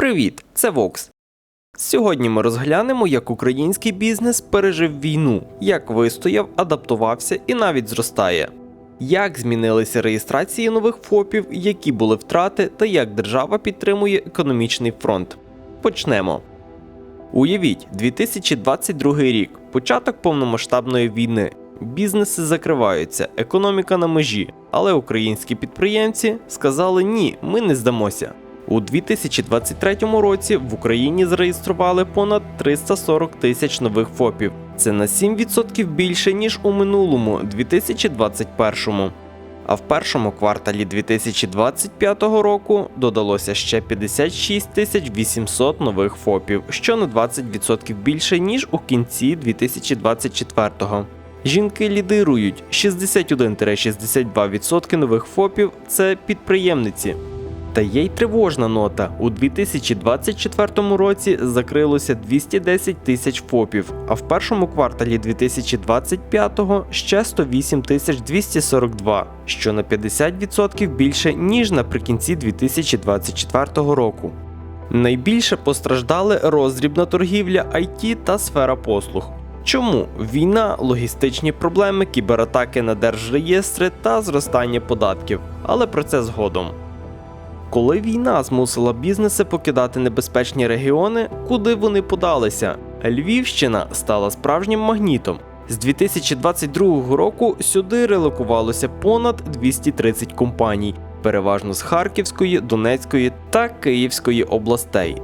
Привіт, це Вокс. Сьогодні ми розглянемо, як український бізнес пережив війну, як вистояв, адаптувався і навіть зростає. Як змінилися реєстрації нових ФОПів, які були втрати, та як держава підтримує економічний фронт. Почнемо. Уявіть, 2022 рік, початок повномасштабної війни. Бізнеси закриваються, економіка на межі, але українські підприємці сказали ні, ми не здамося. У 2023 році в Україні зареєстрували понад 340 тисяч нових ФОПів. Це на 7% більше ніж у минулому 2021. А в першому кварталі 2025 року додалося ще 56 тисяч 800 нових ФОПів, що на 20% більше ніж у кінці 2024-го. Жінки лідирують 61-62% нових ФОПів це підприємниці. Та є й тривожна нота. У 2024 році закрилося 210 тисяч ФОПів, а в першому кварталі 2025-го ще 108 тисяч 242, що на 50% більше, ніж наприкінці 2024 року. Найбільше постраждали роздрібна торгівля IT та сфера послуг. Чому війна, логістичні проблеми, кібератаки на держреєстри та зростання податків, але про це згодом. Коли війна змусила бізнеси покидати небезпечні регіони, куди вони подалися? Львівщина стала справжнім магнітом. З 2022 року сюди релокувалося понад 230 компаній, переважно з Харківської, Донецької та Київської областей.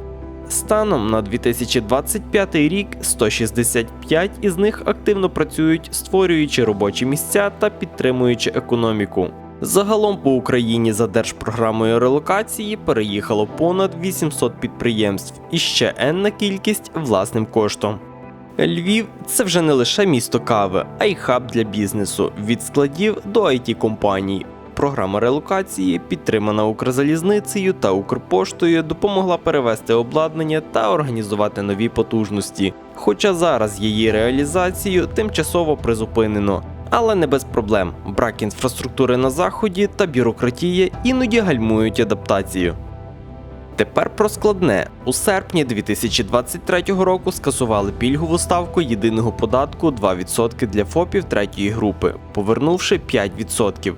Станом на 2025 рік 165 із них активно працюють, створюючи робочі місця та підтримуючи економіку. Загалом по Україні за держпрограмою релокації переїхало понад 800 підприємств і ще енна кількість власним коштом. Львів це вже не лише місто кави, а й хаб для бізнесу від складів до it компаній. Програма релокації, підтримана Укрзалізницею та Укрпоштою, допомогла перевести обладнання та організувати нові потужності. Хоча зараз її реалізацію тимчасово призупинено. Але не без проблем. Брак інфраструктури на заході та бюрократія іноді гальмують адаптацію. Тепер про складне. У серпні 2023 року скасували пільгову ставку єдиного податку 2% для ФОПів третьої групи, повернувши 5%.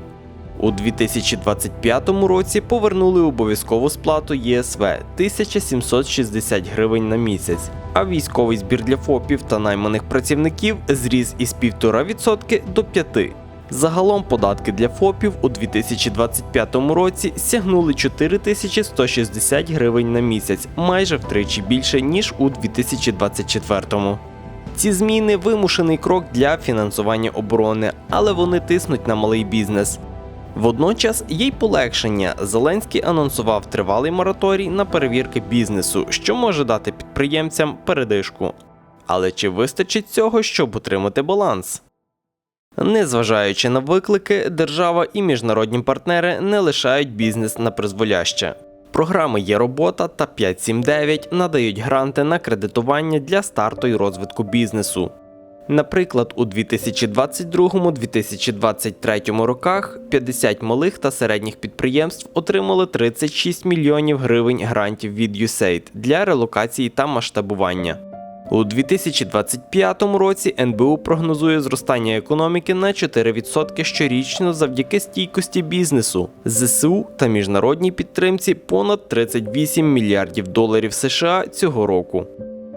У 2025 році повернули обов'язкову сплату ЄСВ 1760 гривень на місяць, а військовий збір для ФОПів та найманих працівників зріс із 1,5% до 5%. Загалом податки для ФОПів у 2025 році сягнули 4160 гривень на місяць, майже втричі більше ніж у 2024. Ці зміни вимушений крок для фінансування оборони, але вони тиснуть на малий бізнес. Водночас є й полегшення. Зеленський анонсував тривалий мораторій на перевірки бізнесу, що може дати підприємцям передишку. Але чи вистачить цього, щоб утримати баланс? Незважаючи на виклики, держава і міжнародні партнери не лишають бізнес на призволяще. Програми є робота та 579 надають гранти на кредитування для старту і розвитку бізнесу. Наприклад, у 2022-2023 роках 50 малих та середніх підприємств отримали 36 мільйонів гривень грантів від USAID для релокації та масштабування. У 2025 році НБУ прогнозує зростання економіки на 4% щорічно завдяки стійкості бізнесу, ЗСУ та міжнародній підтримці понад 38 мільярдів доларів США цього року.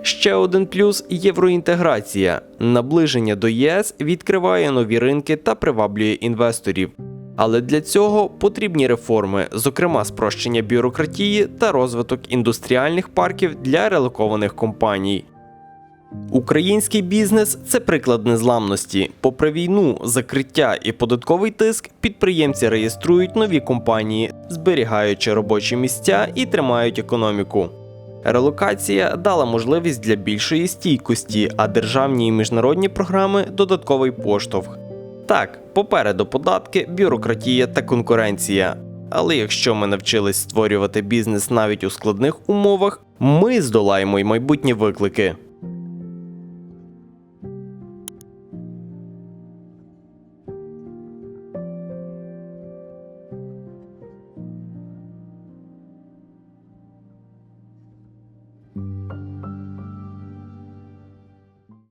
Ще один плюс євроінтеграція. Наближення до ЄС відкриває нові ринки та приваблює інвесторів. Але для цього потрібні реформи, зокрема спрощення бюрократії та розвиток індустріальних парків для релокованих компаній. Український бізнес це приклад незламності. Попри війну, закриття і податковий тиск, підприємці реєструють нові компанії, зберігаючи робочі місця і тримають економіку. Релокація дала можливість для більшої стійкості, а державні і міжнародні програми додатковий поштовх. Так, попереду податки, бюрократія та конкуренція. Але якщо ми навчились створювати бізнес навіть у складних умовах, ми здолаємо й майбутні виклики.